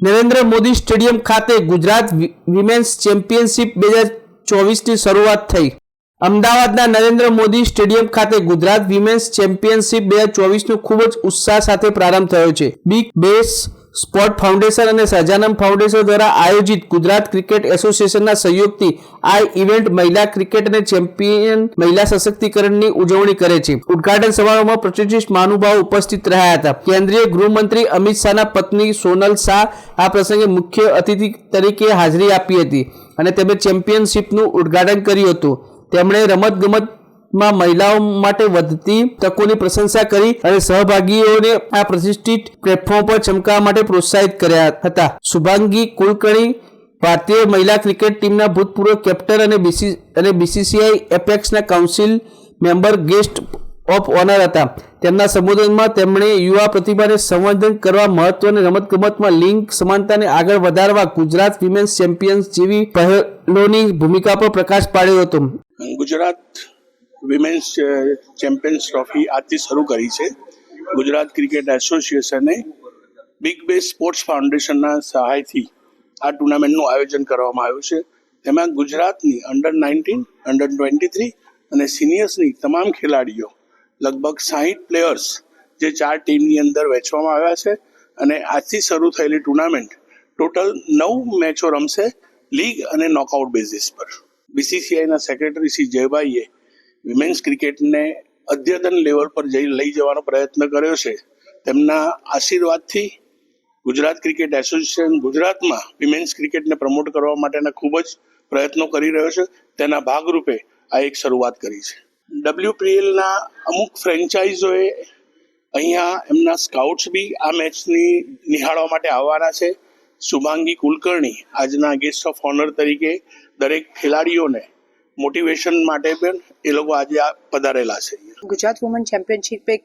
Narendra Modi stadium ખાતે Gujarat women's championship બે હજાર ચોવીસની શરૂઆત થઈ. અમદાવાદના નરેન્દ્ર મોદી સ્ટેડિયમ ખાતે ગુજરાત વિમેન્સ ચેમ્પિયનશિપ બે હજાર ચોવીસનો ખૂબ જ ઉત્સાહ સાથે પ્રારંભ થયો છે. બિગ બેસ સ્પોર્ટ ફાઉન્ડેશન અને સહજાનંદ ફાઉન્ડેશન દ્વારા આયોજિત ગુજરાત ક્રિકેટ એસોસિએશનના સહયોગથી આ ઇવેન્ટ મહિલા ક્રિકેટ અને ચેમ્પિયન મહિલા સશક્તિકરણની ઉજવણી કરે છે. ઉદઘાટન સમારોહમાં પ્રતિષ્ઠિત મહાનુભાવો ઉપસ્થિત રહ્યા હતા. કેન્દ્રીય ગૃહમંત્રી અમિત શાહના પત્ની સોનલ શાહ આ પ્રસંગે મુખ્ય અતિથિ તરીકે હાજરી આપી હતી અને તેમણે ચેમ્પિયનશિપનું ઉદઘાટન કર્યું હતું. તેમણે રમતગમતમાં મહિલાઓ માટે વધતી તકોની પ્રશંસા કરી અને સહભાગીઓને આ પ્રતિષ્ઠિત પ્લેટફોર્મ પર ચમકાવવા માટે પ્રોત્સાહિત કર્યા હતા. શુભાંગી કુલકર્ણી ભારતીય મહિલા ક્રિકેટ ટીમના ભૂતપૂર્વ કેપ્ટન અને બીસી અને BCCI એપેક્સના council member guest of honour હતા. તેમના સંબોધનમાં તેમણે યુવા પ્રતિભાને સંવર્ધન કરવા મહત્વની રમતગમતમાં લિંગ સમાનતાને આગળ વધારવા ગુજરાત વિમેન્સ ચેમ્પિયન્સ જેવી પહેલોની ભૂમિકા પર પ્રકાશ પાડ્યો હતો. ગુજરાત વિમેન્સ ચેમ્પિયન્સ ટ્રોફી આજથી શરૂ કરી છે. ગુજરાત ક્રિકેટ એસોસિએશને બિગ બે સ્પોર્ટ્સ ફાઉન્ડેશનના સહાયથી આ ટુર્નામેન્ટનું આયોજન કરવામાં આવ્યું છે. તેમાં ગુજરાતની under nineteen under twenty three અને સિનિયર્સની તમામ ખેલાડીઓ, લગભગ સાહીઠ પ્લેયર્સ જે ચાર ટીમની અંદર વહેંચવામાં આવ્યા છે અને આજથી શરૂ થયેલી ટુર્નામેન્ટ ટોટલ નવ મેચો રમશે, લીગ અને નોકઆઉટ બેઝિસ પર. બીસીસીઆઈના સેક્રેટરી શ્રી જયભાઈએ વિમેન્સ ક્રિકેટને અદ્યતન લેવલ પર જઈ લઈ જવાનો પ્રયત્ન કર્યો છે. તેમના આશીર્વાદથી ગુજરાત ક્રિકેટ એસોસિએશન ગુજરાતમાં વિમેન્સ ક્રિકેટને પ્રમોટ કરવા માટેના ખૂબ જ પ્રયત્નો કરી રહ્યો છે. તેના ભાગરૂપે આ એક શરૂઆત કરી છે. ડબલ્યુપીએલના અમુક ફ્રેન્ચાઇઝોએ અહીંયા એમના સ્કાઉટ્સ બી આ મેચની નિહાળવા માટે આવવાના છે. શુભાંગી કુલકર્ણી આજના ગેસ્ટ ઓફ ઓનર તરીકે દરેક ખેલાડીઓને મોટિવેશન માટે પણ એ લોકો આજે પધારેલા છે ગુજરાત વુમન ચેમ્પિયનશિપ એક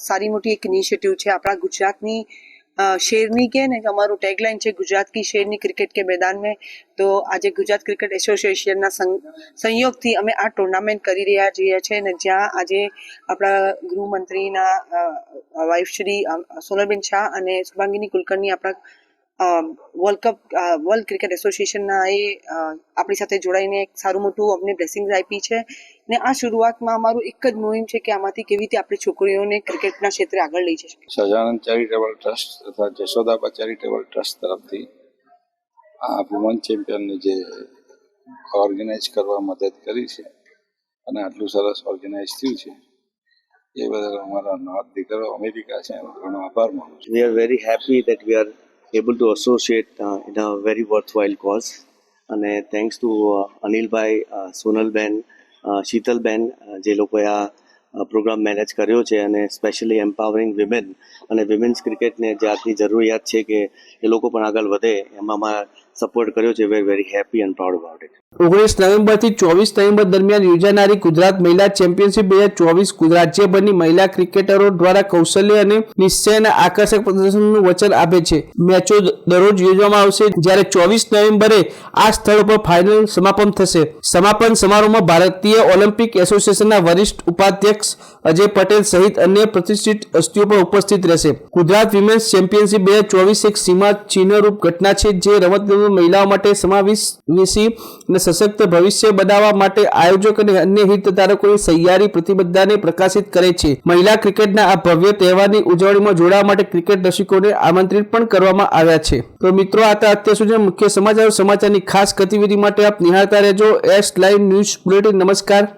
સારી મોટી એક ઇનિશિયેટિવ છે. આપણા ગુજરાતની શેરની કે ને અમારું ટેગલાઇન છે ગુજરાત કી શેરની ક્રિકેટ કે મેદાન મેં તો આજે ગુજરાત ક્રિકેટ એસોસિએશનના સંયોગથી અમે આ ટુર્નામેન્ટ કરી રહ્યા છીએ છે ને જ્યાં આજે આપણા ગૃહમંત્રીના વાઇફ શ્રી અ, સોનલબેન શાહ અને શુભાંગીની કુલકર્ણી આપણા વર્લ્ડ કપ વર્લ્ડ ક્રિકેટ એસોસિએશનના એ આપણી સાથે જોડાઈને એક સારું મોટું અમને બ્લેસિંગ્સ આપી છે. ને આ શરૂઆતમાં અમારું એક જ મુહિમ છે કે આમાંથી કેવી રીતે આપણી છોકરીઓને ક્રિકેટના ક્ષેત્રે આગળ લઈ જશે સજાનંદ ચેરિટેબલ ટ્રસ્ટ તથા જશોદાબા ચેરિટેબલ ટ્રસ્ટ તરફથી આ વુમન ચેમ્પિયનની જે ઓર્ગેનાઇઝ કરવા મદદ કરી છે અને આટલું સરસ ઓર્ગેનાઇઝ થયું છે એ બદલ અમારા નોર્થ દીકરો અમેરિકા છે એનો ઘણો આભાર માનું છું. We very happy that we are able to associate uh, in a very worthwhile cause. અને thanks to Anilbhai uh, Sonalben uh, Shitalben uh, જે લોકોએ આ પ્રોગ્રામ મેનેજ કર્યો છે અને સ્પેશિયલી એમ્પાવરિંગ વિમેન અને વિમેન્સ ક્રિકેટને જે આજની જરૂરિયાત છે કે એ લોકો પણ આગળ વધે એમાં સપોર્ટ કર્યો છે. We're very happy and proud about it ઓગણીસ નવેમ્બરથી ચોવીસ નવેમ્બર દરમિયાન યોજાનારી ગુજરાત મહિલા ચેમ્પિયનશિપ બે હજાર ચોવીસ રાજ્યભરની મહિલા ક્રિકેટરો દ્વારા કૌશલ્ય અને નિશ્ચયના આકર્ષક પ્રદર્શનનું વચન આપે છે. મેચો દરરોજ યોજવામાં આવશે. જ્યારે ચોવીસ નવેમ્બરે આ સ્થળ પર ફાઇનલ સમાપન થશે. સમાપન સમારોહમાં ભારતીય ઓલિમ્પિક એસોસિએશનના વરિષ્ઠ ઉપાધ્યક્ષ અજય પટેલ સહિત અન્ય પ્રતિષ્ઠિત હસ્તીઓ પણ ઉપસ્થિત રહેશે. ગુજરાત વિમેન્સ ચેમ્પિયનશિપ બે હજાર ચોવીસ એક સીમા ચિહ્નરૂપ ઘટના છે. જે રમતગમત મહિલાઓ માટે સમાવેશી અને સશક્ત ભવિષ્ય બનાવવા માટે આયોજક અને અન્ય હિતધારકોની સહિયારી પ્રતિબદ્ધતાને પ્રકાશિત કરે છે. મહિલા ક્રિકેટના આ ભવ્ય તહેવારની ઉજવણીમાં જોડાવા માટે ક્રિકેટ રસિકોને આમંત્રિત પણ કરવામાં આવ્યા છે. તો મિત્રો, આ અત્યાર સુધી મુખ્ય સમાચાર. સમાચારની ખાસ ગતિવિધિ માટે આપ નિહાળતા રહેજો. એસ લાઈવ ન્યૂઝ બુલેટિન નમસ્કાર.